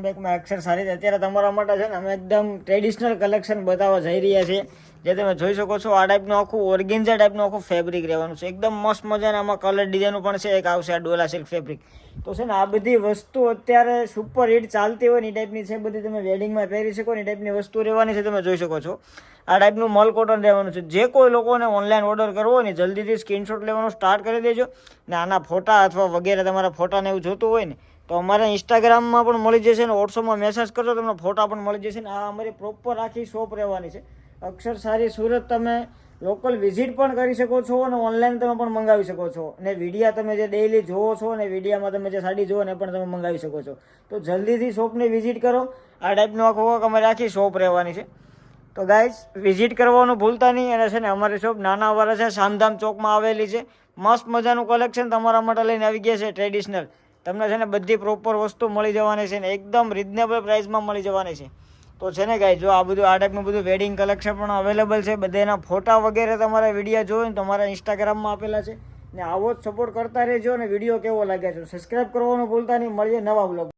બેકમાં અક્ષર સારી છે અત્યારે તમારા માટે છે ને અમે એકદમ ટ્રેડિશનલ કલેક્શન બતાવવા જઈ રહ્યા છીએ. જે તમે જોઈ શકો છો, આ ટાઈપનું આખું ઓર્ગેન્ઝા ટાઈપનું આખું ફેબ્રિક રહેવાનું છે. એકદમ મસ્ત મજાના આમાં કલર ડિઝાઇનનું પણ છે, એક આવશે આ ડોલા સિલ્ક ફેબ્રિક તો છે ને, આ બધી વસ્તુ અત્યારે સુપર હિટ ચાલતી હોય ને, એ ટાઈપની છે બધી તમે વેડિંગમાં પહેરી શકો ને, એ ટાઈપની વસ્તુ રહેવાની છે, તમે જોઈ શકો છો. આ ટાઈપનું મલ કોટન રહેવાનું છે. જે કોઈ લોકોને ઓનલાઈન ઓર્ડર કરવો હોય ને, જલ્દીથી સ્ક્રીનશોટ લેવાનું સ્ટાર્ટ કરી દેજો. ને આના ફોટા અથવા વગેરે તમારા ફોટાને એવું જોતું હોય ને, તો અમારા ઇન્સ્ટાગ્રામમાં પણ મળી જશે ને વોટ્સઅપમાં મેસેજ કરજો, તમને ફોટા પણ મળી જશે ને. આ અમારી પ્રોપર આખી શોપ રહેવાની છે. અક્ષર સારી સુરત તમે લોકલ વિઝિટ પણ કરી શકો છો અને ઓનલાઈન તમે પણ મંગાવી શકો છો. ને વિડીયા તમે જે ડેઈલી જોવો છો ને વિડીયામાં તમે જે સાડી જોવો ને પણ તમે મંગાવી શકો છો. તો જલ્દીથી શોપની વિઝિટ કરો. આ ટાઈપનું આખો અમારી આખી શોપ રહેવાની છે. તો ગાઈઝ વિઝિટ કરવાનું ભૂલતા નહીં. અને છે ને અમારી શોપ નાના વાળા છે, શામધામ ચોકમાં આવેલી છે. મસ્ત મજાનું કલેક્શન તમારા માટે લઈને આવી ગયા છે ટ્રેડિશનલ તમને છે ને બધી પ્રોપર વસ્તુ મળી જવાની છે ને એકદમ રિઝનેબલ પ્રાઇસમાં મળી જવાની છે. તો છે ને ગાઈ જો આ બધું, આ ટાઈપનું બધું વેડિંગ કલેક્શન પણ અવેલેબલ છે, બધાના ફોટા વગેરે તમારા વીડિયો જોયો ને તમારા ઇન્સ્ટાગ્રામમાં આપેલા છે. ને આવો જ સપોર્ટ કરતા રહેજો અને વીડિયો કેવો લાગે છે સબસ્ક્રાઇબ કરવાનું ભૂલતા નહીં. મળીએ નવા બ્લોગ